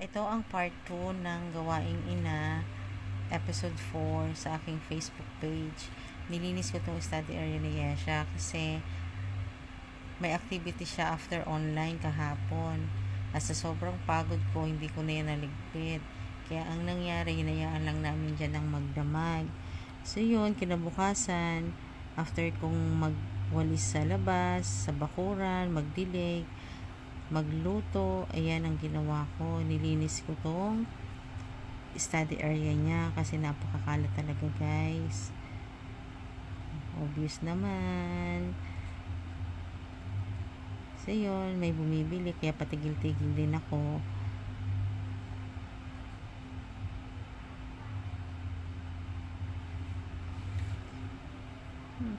Ito ang part 2 ng Gawaing Ina, episode 4 sa aking Facebook page. Nilinis ko itong study area ni Yesha kasi may activity siya after online kahapon. At sa sobrang pagod ko, hindi ko na yan naligpit. Kaya ang nangyari, hinayaan lang namin dyan ng magdamag. So yun, kinabukasan, after kong magwalis sa labas, sa bakuran, magdilig, magluto, ayan ang ginawa ko. Nilinis ko tong study area niya kasi napakakalat talaga guys. Obvious naman. So yun, may bumibili kaya patigil-tigil din ako.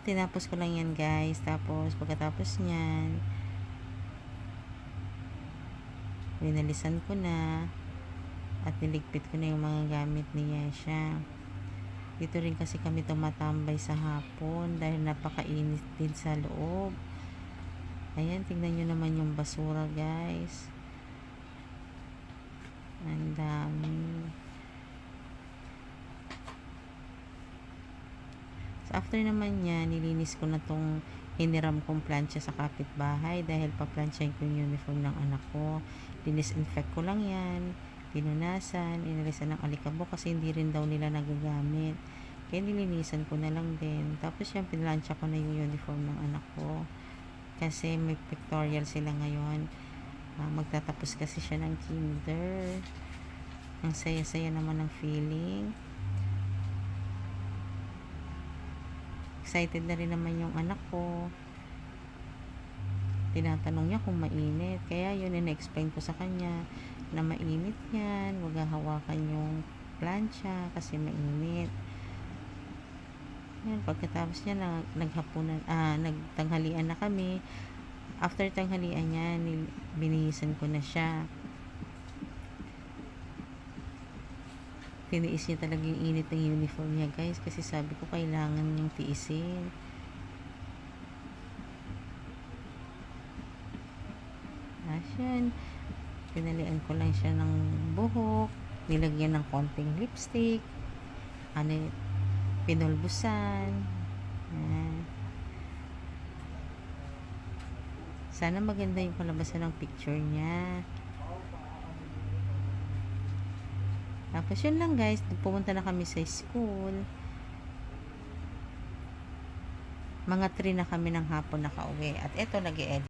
Tinapos ko lang yan guys. Tapos pagkatapos niyan, winalisan ko na at niligpit ko na yung mga gamit ni Yesha. Dito rin kasi kami tumatambay sa hapon dahil napakainit din sa loob. Ayan, tingnan nyo naman yung basura guys. Ang dami. So, after naman niya, nilinis ko na tong hiniram kong plancha sa kapitbahay dahil paplansyahin ko yung uniform ng anak ko. Dinisinfect ko lang yan, pinunasan, inalisan ng alikabok kasi hindi rin daw nila nagagamit. Kaya nilinisan ko na lang din. Tapos yung pinlansya ko na yung uniform ng anak ko. Kasi may pictorial sila ngayon. Uh, magtatapos kasi siya ng kinder. Ang saya-saya naman ng feeling. Excited na rin naman yung anak ko. Tinatanong niya kung mainit. Kaya yun, in-explain ko sa kanya na mainit yan. Huwag hawakan yung plancha kasi mainit. Yan, pagkatapos niya, nag, naghapunan, ah, nagtanghalian na kami. After tanghalian niya, binihisan ko na siya. Tiniis niya talaga yung init ng uniform niya guys kasi sabi ko kailangan niyang tiisin. Asyan pinalian ko lang siya ng buhok. Nilagyan ng konting lipstick. Ano pinulbusan. Ayan. sana maganda yung kalabasan ng picture niya Tapos lang guys, pumunta na kami sa school. Mga 3 na kami ng hapon nakauwi. At eto nag edit